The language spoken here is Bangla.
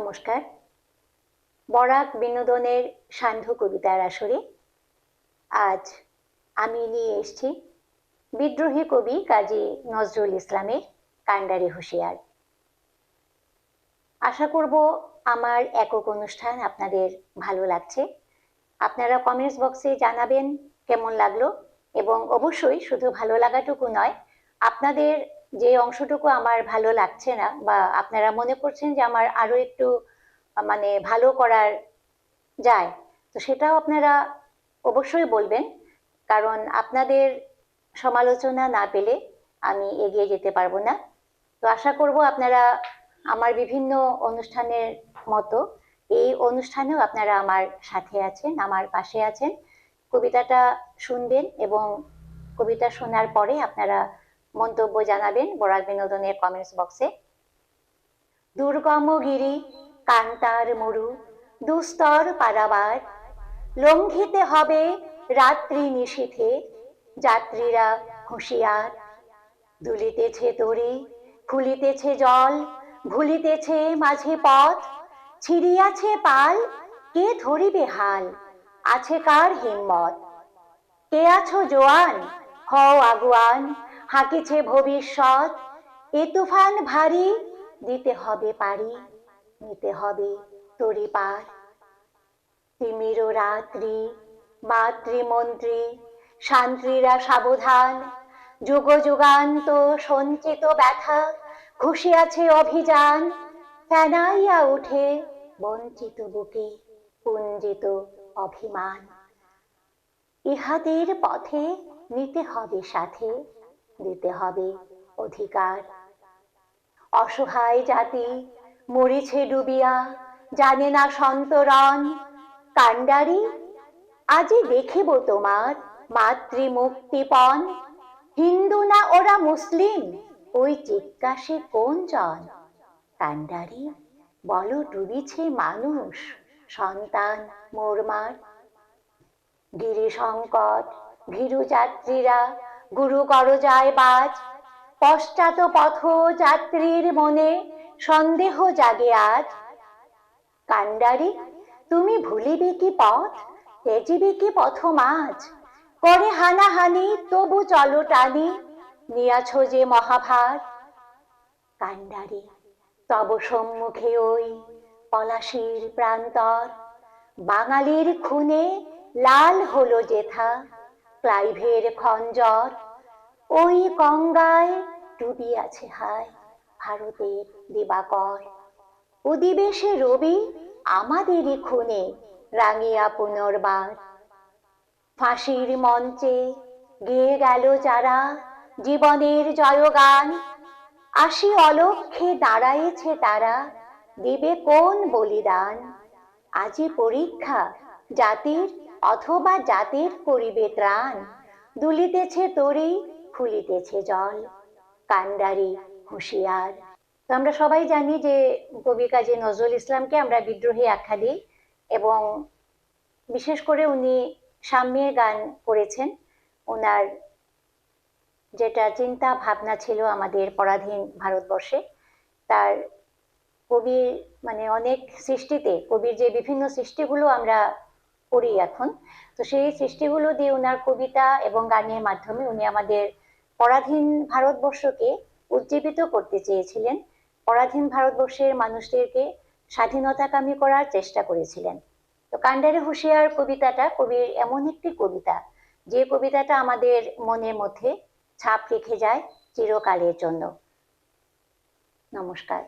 নমস্কার। বরাক বিনোদনের সান্ধ্য কবিতার আসরে আজ আমি নিয়ে এসেছি বিদ্রোহী কবি কাজী নজরুল ইসলামের কান্ডারি হুঁশিয়ার। আশা করব আমার একক অনুষ্ঠান আপনাদের ভালো লাগছে। আপনারা কমেন্টস বক্সে জানাবেন কেমন লাগল এবং অবশ্যই শুধু ভালো লাগাটুকু নয়, আপনাদের যে অংশটুকু আমার ভালো লাগছে না বা আপনারা মনে করছেন যে আমার আরও একটু মানে ভালো করার যায়, তো সেটাও আপনারা অবশ্যই বলবেন। কারণ আপনাদের সমালোচনা না পেলে আমি এগিয়ে যেতে পারব না। তো আশা করব আপনারা আমার বিভিন্ন অনুষ্ঠানের মতো এই অনুষ্ঠানেও আপনারা আমার সাথে আছেন, আমার পাশে আছেন। কবিতাটা শুনবেন এবং কবিতা শোনার পরে আপনারা মন্তব্য জানাবেন বরাক বিনোদনের কমেন্টস বক্সে দুর্গম গিরি, কান্তার মরু, দুস্তর পারাবার, লঙ্ঘিতে হবে রাত্রি নিশীথে যাত্রীরা হুঁশিয়ার। দুলিতেছে তরি ফুলিতেছে জল, ভুলিতেছে মাঝে পথ, ছিড়িয়াছে পাল, কে ধরিবে হাল, আছে কার হিম্মত? কে আছো জোয়ান, হও আগুয়ান হাঁকিছে ভবিষ্যৎ। এ তুফান ভারী, দিতে হবে পারি, নিতে হবে তরি পার। তিমির রাত্রি, মাতৃমন্ত্রী শান্ত্রীরা সাবধান। যুগ যুগান্ত সঞ্চিত ব্যথা আছে অভিযান। ফেনাইয়া উঠে বঞ্চিত বুকে পুঞ্জিত অভিমান। ইহাদের পথে নিতে হবে সাথে দিতে হবে অধিকার। অসহায় জাতি মরিছে ডুবিয়া, জানে না সন্তরণ কাণ্ডারি, আজি দেখিব তোমার মাতৃ মুক্তিপণ হিন্দু না ওরা মুসলিম, ওই জিজ্ঞাসে কোন জন? কাণ্ডারি, বলো ডুবিছে মানুষ, সন্তান, মোরমার। গিরি সংকট ভীরু যাত্রীরা গুরু করজায় বাজ। পশ্চাৎ পথ যাত্রীর মনে সন্দেহ জাগে আজ। কাণ্ডারি তুমি ভুলিবে কি পথ? তেজিবে কি পথ মাঝ? করে হানাহানি, তবু চলো টানি। নিয়াছ যে মহাভার। কান্ডারি, তব সম্মুখে ওই পলাশির প্রান্তর। বাঙালির খুনে লাল হলো যেথা ক্লাইভের খঞ্জর। ওই গঙ্গায় ডুবিয়াছে হায় ভারতের দিবাকর। অধিবেশে রবি আমাদেরই খুনে রাঙিয়া পুনর্বার। ফাঁসির মঞ্চে গেয়ে গেল যারা জীবনের জয়গান। আসি অলক্ষে দাঁড়াইছে তারা, দিবে কোন বলিদান? আজি পরীক্ষা জাতির অথবা জাতির করিবে ত্রাণ। দুলিতেছে তরি ফুলিতেছে জল। কান্ডারি হুঁশিয়ার। তো আমরা সবাই জানি যে কবি কাজী নজরুল ইসলামকে আমরা বিদ্রোহী আখ্যা দিই এবং বিশেষ করে উনি সাম্যের গান করেছেন। ওনার যেটা চিন্তা ভাবনা ছিল আমাদের পরাধীন ভারতবর্ষে, তার কবির মানে অনেক সৃষ্টিতে, কবির যে বিভিন্ন সৃষ্টিগুলো আমরা পড়ি এখন। তো সেই সৃষ্টিগুলো দিয়ে ওনার কবিতা এবং গানের মাধ্যমে উনি আমাদের পরাধীন ভারতবর্ষকে উজ্জীবিত করতে চেয়েছিলেন। পরাধীন ভারতবর্ষের মানুষদেরকে স্বাধীনতাকামী করার চেষ্টা করেছিলেন। তো কান্ডারে হুঁশিয়ার কবিতাটা কবির এমন একটি কবিতা, যে কবিতাটা আমাদের মনের মধ্যে ছাপ রেখে যায় চিরকালের জন্য। নমস্কার।